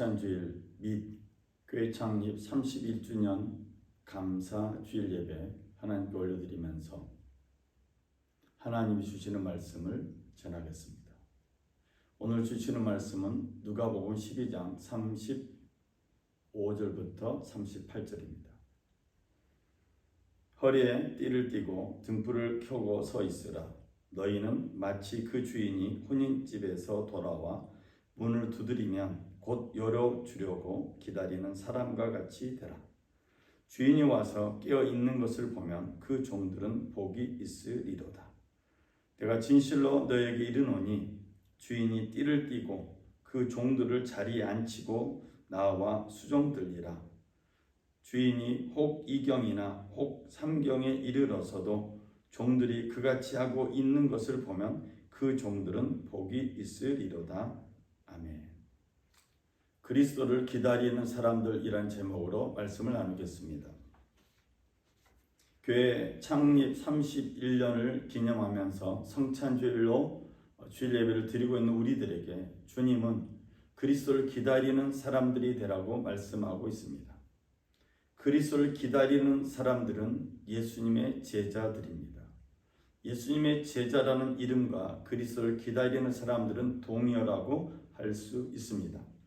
성찬주일 및 교회 창립 31주년 감사 주일 예배 하나님께 올려드리면서 하나님이 주시는 말씀을 전하겠습니다. 오늘 주시는 말씀은 누가복음 12장 35절부터 38절입니다. 허리에 띠를 띠고 등불을 켜고 서 있으라. 너희는 마치 그 주인이 혼인집에서 돌아와 문을 두드리면 곧 열어 주려고 기다리는 사람과 같이 되라. 주인이 와서 깨어 있는 것을 보면 그 종들은 복이 있으리로다. 내가 진실로 너에게 이르노니 주인이 띠를 띠고 그 종들을 자리에 앉히고 나와 수종들리라. 주인이 혹 이경이나 혹 삼경에 이르러서도 종들이 그같이 하고 있는 것을 보면 그 종들은 복이 있으리로다. 아멘. 그리스도를 기다리는 사람들이란 제목으로 말씀을 나누겠습니다. 교회 창립 31년을 기념하면서 성찬주일로 주일 예배를 드리고 있는 우리들에게 주님은 그리스도를 기다리는 사람들이 되라고 말씀하고 있습니다. 그리스도를 기다리는 사람들은 예수님의 제자들입니다. 예수님의 제자라는 이름과 그리스도를 기다리는 사람들은 동의어라고 할 수 있습니다.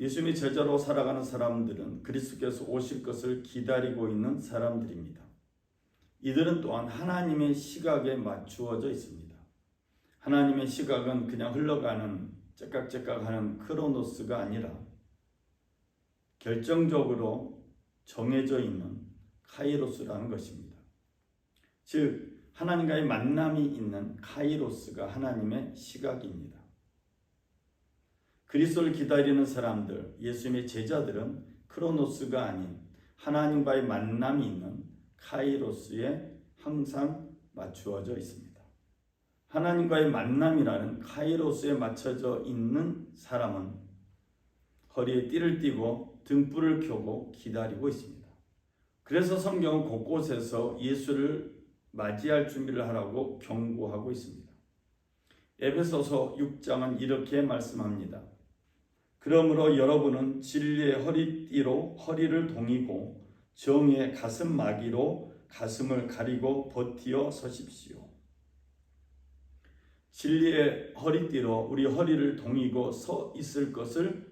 예수님의 제자로 살아가는 사람들은 그리스도께서 오실 것을 기다리고 있는 사람들입니다. 이들은 또한 하나님의 시각에 맞추어져 있습니다. 하나님의 시각은 그냥 흘러가는 째깍째깍하는 크로노스가 아니라 결정적으로 정해져 있는 카이로스라는 것입니다. 즉 하나님과의 만남이 있는 카이로스가 하나님의 시각입니다. 그리스도를 기다리는 사람들, 예수님의 제자들은 크로노스가 아닌 하나님과의 만남이 있는 카이로스에 항상 맞추어져 있습니다. 하나님과의 만남이라는 카이로스에 맞춰져 있는 사람은 허리에 띠를 띠고 등불을 켜고 기다리고 있습니다. 그래서 성경은 곳곳에서 예수를 맞이할 준비를 하라고 경고하고 있습니다. 에베소서 6장은 이렇게 말씀합니다. 그러므로 여러분은 진리의 허리띠로 허리를 동이고 정의의 가슴 마기로 가슴을 가리고 버티어 서십시오. 진리의 허리띠로 우리 허리를 동이고 서 있을 것을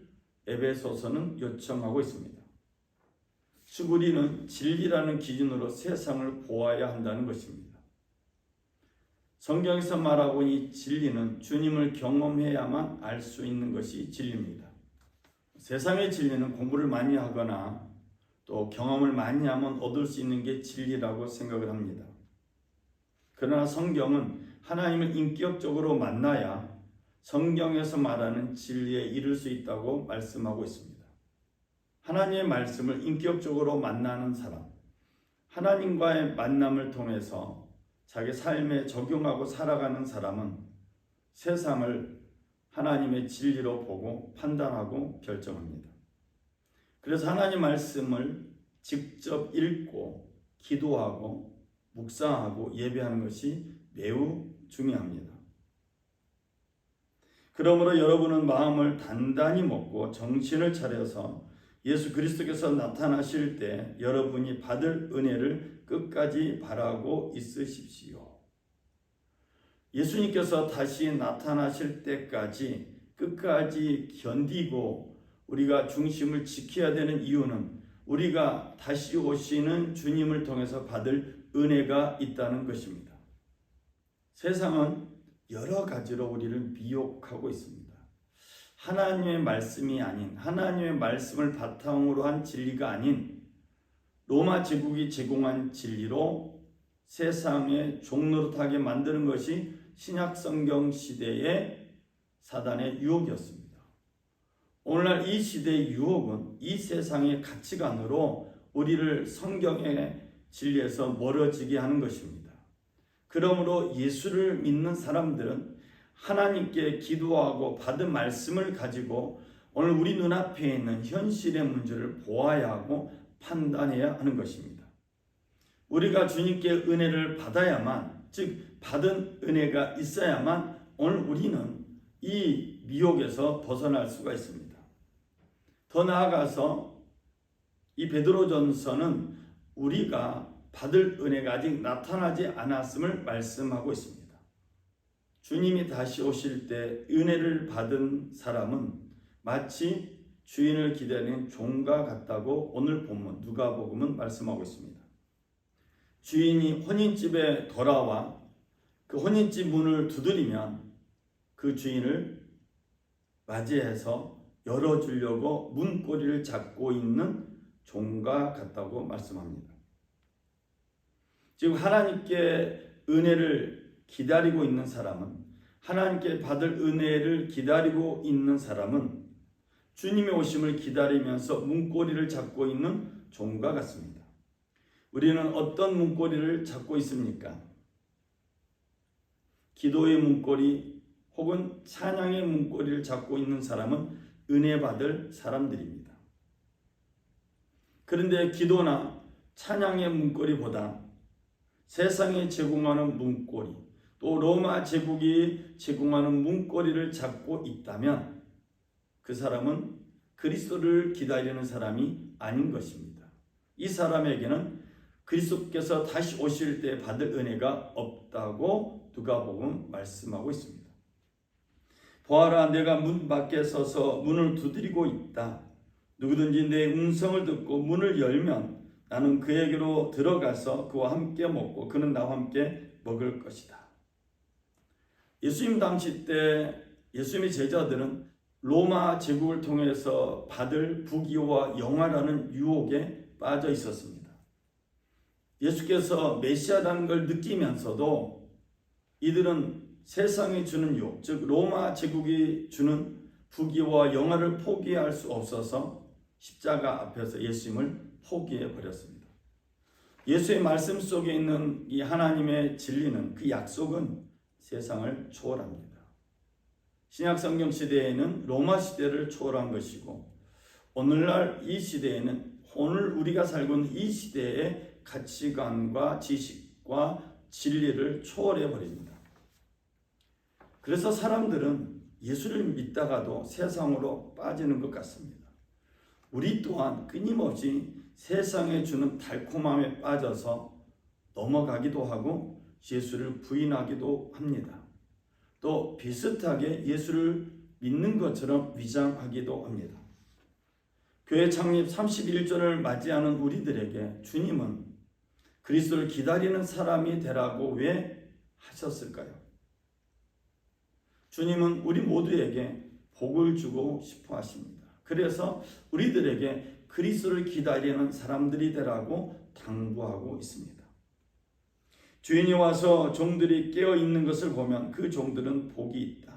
에베소서는 요청하고 있습니다. 즉 우리는 진리라는 기준으로 세상을 보아야 한다는 것입니다. 성경에서 말하고 이 진리는 주님을 경험해야만 알 수 있는 것이 진리입니다. 세상의 진리는 공부를 많이 하거나 또 경험을 많이 하면 얻을 수 있는 게 진리라고 생각을 합니다. 그러나 성경은 하나님을 인격적으로 만나야 성경에서 말하는 진리에 이를 수 있다고 말씀하고 있습니다. 하나님의 말씀을 인격적으로 만나는 사람, 하나님과의 만남을 통해서 자기 삶에 적용하고 살아가는 사람은 세상을 하나님의 진리로 보고 판단하고 결정합니다. 그래서 하나님 말씀을 직접 읽고 기도하고 묵상하고 예배하는 것이 매우 중요합니다. 그러므로 여러분은 마음을 단단히 먹고 정신을 차려서 예수 그리스도께서 나타나실 때 여러분이 받을 은혜를 끝까지 바라고 있으십시오. 예수님께서 다시 나타나실 때까지 끝까지 견디고 우리가 중심을 지켜야 되는 이유는 우리가 다시 오시는 주님을 통해서 받을 은혜가 있다는 것입니다. 세상은 여러 가지로 우리를 미혹하고 있습니다. 하나님의 말씀이 아닌 하나님의 말씀을 바탕으로 한 진리가 아닌 로마 제국이 제공한 진리로 세상의 종노릇하게 만드는 것이 신약 성경 시대의 사단의 유혹이었습니다. 오늘날 이 시대의 유혹은 이 세상의 가치관으로 우리를 성경의 진리에서 멀어지게 하는 것입니다. 그러므로 예수를 믿는 사람들은 하나님께 기도하고 받은 말씀을 가지고 오늘 우리 눈앞에 있는 현실의 문제를 보아야 하고 판단해야 하는 것입니다. 우리가 주님께 은혜를 받아야만, 즉, 받은 은혜가 있어야만 오늘 우리는 이 미혹에서 벗어날 수가 있습니다. 더 나아가서 이 베드로전서는 우리가 받을 은혜가 아직 나타나지 않았음을 말씀하고 있습니다. 주님이 다시 오실 때 은혜를 받은 사람은 마치 주인을 기다리는 종과 같다고 오늘 본문 누가복음은 말씀하고 있습니다. 주인이 혼인집에 돌아와 그 혼인집 문을 두드리면 그 주인을 맞이해서 열어주려고 문고리를 잡고 있는 종과 같다고 말씀합니다. 지금 하나님께 은혜를 기다리고 있는 사람은 하나님께 받을 은혜를 기다리고 있는 사람은 주님의 오심을 기다리면서 문고리를 잡고 있는 종과 같습니다. 우리는 어떤 문고리를 잡고 있습니까? 기도의 문고리 혹은 찬양의 문고리를 잡고 있는 사람은 은혜 받을 사람들입니다. 그런데 기도나 찬양의 문고리보다 세상에 제공하는 문고리, 또 로마 제국이 제공하는 문고리를 잡고 있다면 그 사람은 그리스도를 기다리는 사람이 아닌 것입니다. 이 사람에게는 그리스도께서 다시 오실 때 받을 은혜가 없다고 누가복음 말씀하고 있습니다. 보아라 내가 문 밖에 서서 문을 두드리고 있다. 누구든지 내 음성을 듣고 문을 열면 나는 그에게로 들어가서 그와 함께 먹고 그는 나와 함께 먹을 것이다. 예수님 당시 때 예수님의 제자들은 로마 제국을 통해서 받을 부귀와 영화라는 유혹에 빠져 있었습니다. 예수께서 메시아라는 걸 느끼면서도 이들은 세상이 주는 유혹, 즉 로마 제국이 주는 부귀와 영화를 포기할 수 없어서 십자가 앞에서 예수님을 포기해 버렸습니다. 예수의 말씀 속에 있는 이 하나님의 진리는 그 약속은 세상을 초월합니다. 신약 성경 시대에는 로마 시대를 초월한 것이고 오늘날 이 시대에는 오늘 우리가 살고 있는 이 시대의 가치관과 지식과 진리를 초월해 버립니다. 그래서 사람들은 예수를 믿다가도 세상으로 빠지는 것 같습니다. 우리 또한 끊임없이 세상에 주는 달콤함에 빠져서 넘어가기도 하고 예수를 부인하기도 합니다. 또 비슷하게 예수를 믿는 것처럼 위장하기도 합니다. 교회 창립 31조를 맞이하는 우리들에게 주님은 그리스도를 기다리는 사람이 되라고 왜 하셨을까요? 주님은 우리 모두에게 복을 주고 싶어 하십니다. 그래서 우리들에게 그리스도를 기다리는 사람들이 되라고 당부하고 있습니다. 주인이 와서 종들이 깨어 있는 것을 보면 그 종들은 복이 있다.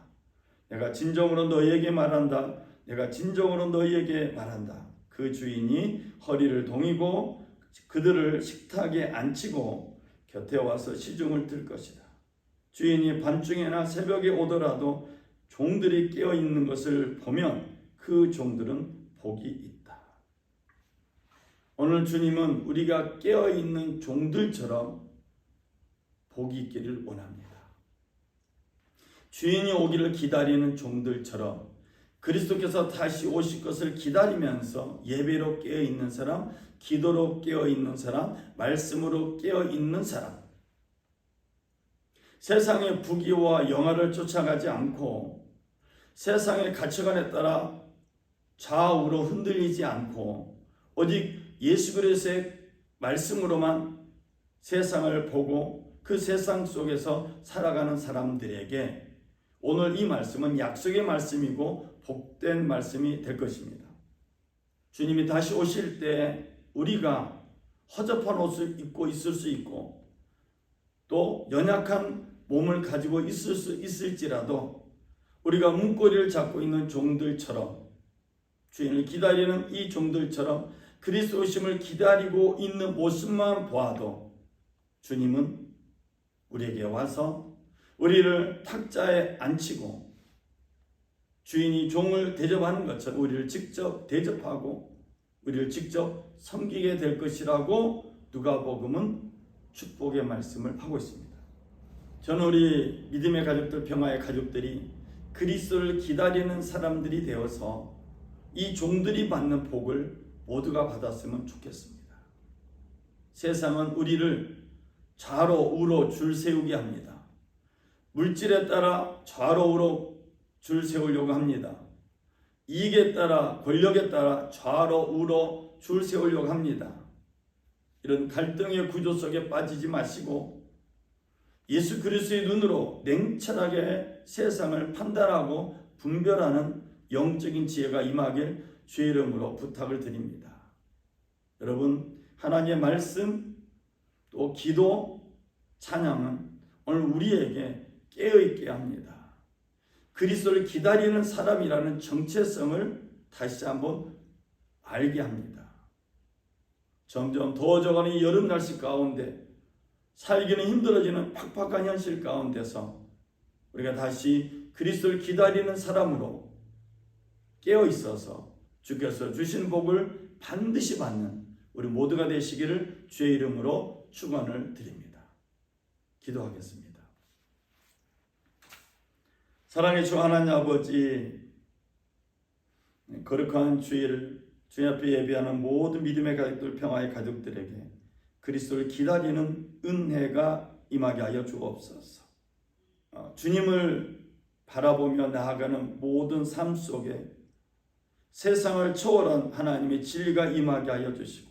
내가 진정으로 너희에게 말한다. 내가 진정으로 너희에게 말한다. 그 주인이 허리를 동이고 그들을 식탁에 앉히고 곁에 와서 시중을 들 것이다. 주인이 밤중에나 새벽에 오더라도 종들이 깨어 있는 것을 보면 그 종들은 복이 있다. 오늘 주님은 우리가 깨어 있는 종들처럼 복이 있기를 원합니다. 주인이 오기를 기다리는 종들처럼 그리스도께서 다시 오실 것을 기다리면서 예배로 깨어 있는 사람, 기도로 깨어 있는 사람, 말씀으로 깨어 있는 사람. 세상의 부귀와 영화를 쫓아가지 않고 세상의 가치관에 따라 좌우로 흔들리지 않고 오직 예수 그리스도의 말씀으로만 세상을 보고 그 세상 속에서 살아가는 사람들에게 오늘 이 말씀은 약속의 말씀이고 복된 말씀이 될 것입니다. 주님이 다시 오실 때 우리가 허접한 옷을 입고 있을 수 있고 또 연약한 몸을 가지고 있을 수 있을지라도 우리가 문고리를 잡고 있는 종들처럼 주인을 기다리는 이 종들처럼 그리스도 오심을 기다리고 있는 모습만 보아도 주님은 우리에게 와서 우리를 탁자에 앉히고 주인이 종을 대접하는 것처럼 우리를 직접 대접하고 우리를 직접 섬기게 될 것이라고 누가복음은 축복의 말씀을 하고 있습니다. 저는 우리 믿음의 가족들, 평화의 가족들이 그리스도를 기다리는 사람들이 되어서 이 종들이 받는 복을 모두가 받았으면 좋겠습니다. 세상은 우리를 좌로 우로 줄 세우게 합니다. 물질에 따라 좌로 우로 줄 세우려고 합니다. 이익에 따라 권력에 따라 좌로 우로 줄 세우려고 합니다. 이런 갈등의 구조 속에 빠지지 마시고 예수 그리스도의 눈으로 냉철하게 세상을 판단하고 분별하는 영적인 지혜가 임하길 주의 이름으로 부탁을 드립니다. 여러분 하나님의 말씀 또 기도 찬양은 오늘 우리에게 깨어 있게 합니다. 그리스도를 기다리는 사람이라는 정체성을 다시 한번 알게 합니다. 점점 더워져가는 이 여름 날씨 가운데 살기는 힘들어지는 팍팍한 현실 가운데서 우리가 다시 그리스도를 기다리는 사람으로 깨어 있어서 주께서 주신 복을 반드시 받는 우리 모두가 되시기를 주의 이름으로 축원을 드립니다. 기도하겠습니다. 사랑의 주 하나님 아버지 거룩한 주일 주님 앞에 예배하는 모든 믿음의 가족들 평화의 가족들에게 그리스도를 기다리는 은혜가 임하게 하여 주옵소서. 어, 주님을 바라보며 나아가는 모든 삶 속에 세상을 초월한 하나님의 진리가 임하게 하여 주시고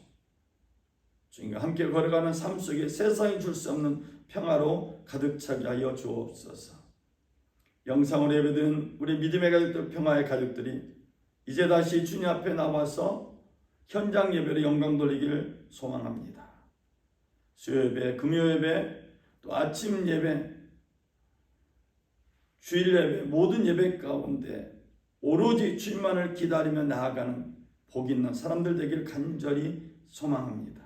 주님과 함께 걸어가는 삶 속에 세상이 줄 수 없는 평화로 가득 차게 하여 주옵소서. 영상으로 예배드린 우리 믿음의 가족들 평화의 가족들이 이제 다시 주님 앞에 나와서 현장 예배로 영광 돌리기를 소망합니다. 수요 예배, 금요 예배, 또 아침 예배, 주일 예배, 모든 예배 가운데 오로지 주님만을 기다리며 나아가는 복 있는 사람들 되길 간절히 소망합니다.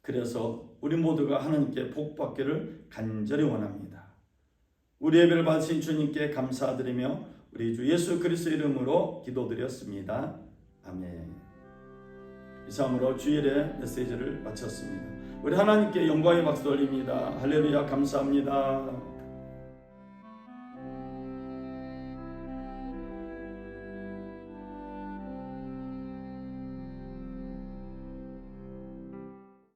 그래서 우리 모두가 하나님께 복 받기를 간절히 원합니다. 우리 예배를 받으신 주님께 감사드리며 우리 주 예수 그리스도 이름으로 기도드렸습니다. 아멘. 이상으로 주일의 메시지를 마쳤습니다. 우리 하나님께 영광의 박수 돌립니다. 할렐루야 감사합니다.